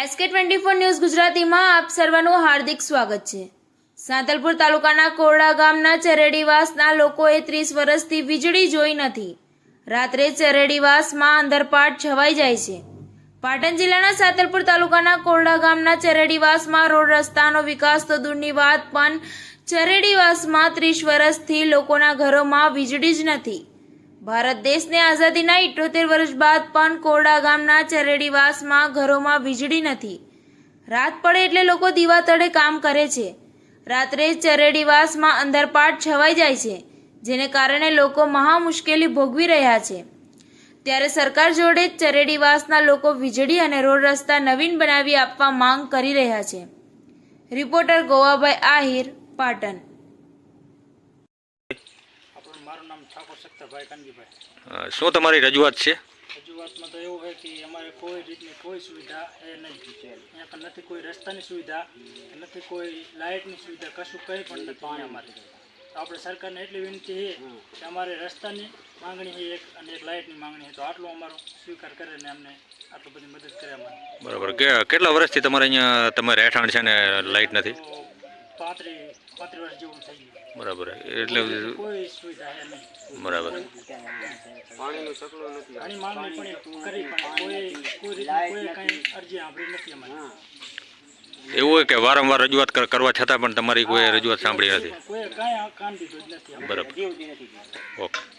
SK twenty four news ગુજરાતીમાં આપ સર્વનું હાર્દિક સ્વાગત છે. સાંતલપુર તાલુકાના કોરડા ગામના ચરેડીવાસના લોકોએ ત્રીસ વર્ષથી વીજળી જોઈ નથી. રાત્રે ચરેડીવાસમાં અંદરપાટ છવાઈ જાય છે. પાટણ જિલ્લાના સાંતલપુર તાલુકાના કોરડા ગામના ચરેડીવાસમાં રોડ રસ્તાનો વિકાસ તો દૂરની વાત, પણ ચરેડીવાસમાં ત્રીસ વર્ષથી લોકોના ઘરોમાં વીજળી જ નથી. ભારત દેશને આઝાદીના ઇઠોતેર વર્ષ બાદ પણ કોરડા ગામના ચરેડીવાસમાં ઘરોમાં વીજળી નથી. રાત પડે એટલે લોકો દીવા તળે કામ કરે છે. રાત્રે ચરેડીવાસમાં અંદરપાટ છવાઈ જાય છે, જેને કારણે લોકો મહા મુશ્કેલી ભોગવી રહ્યા છે. ત્યારે સરકાર જોડે ચરેડીવાસના લોકો વીજળી અને રોડ રસ્તા નવીન બનાવી આપવા માંગ કરી રહ્યા છે. રિપોર્ટર ગોવાભાઈ આહિર, પાટણ. મારું નામ ઠાકોર સખ્તાભાઈ કાનજીભાઈ. શું તમારી રજૂઆત છે? રજૂઆતમાં તો એવું છે કે અમારે કોઈ રીતની કોઈ સુવિધા એ નહીં અહીંયા પણ નથી કોઈ રસ્તાની સુવિધા નથી કોઈ લાઇટની સુવિધા કશું કંઈ પણ નથી અમારે તો આપણે સરકારને એટલી વિનંતી છે કે અમારે રસ્તાની માંગણી છે એક અને એક લાઇટની માંગણી છે. તો આટલું અમારો સ્વીકાર કરે ને અમને આટલું બધી મદદ કરે અમારે. બરાબર. કેટલા વર્ષથી તમારે અહીંયા તમારે રહેઠાણ છે ને લાઇટ નથી? પાંત્રીસ પાંત્રીસ વર્ષ જેવું થઈ ગયું. બરાબર. એટલે કોઈ સુવિધા છે નહીં. બરાબર. ઘણી માંગણી પણ કરી પણ કોઈ કોઈ રીતની કોઈ કાંઈ અરજી સાંભળી નથી અમારી. એવું હોય કે વારંવાર રજૂઆત કર- કરવા છતાં પણ તમારી કોઈ રજૂઆત સાંભળી નથી. બરાબર. ઓકે.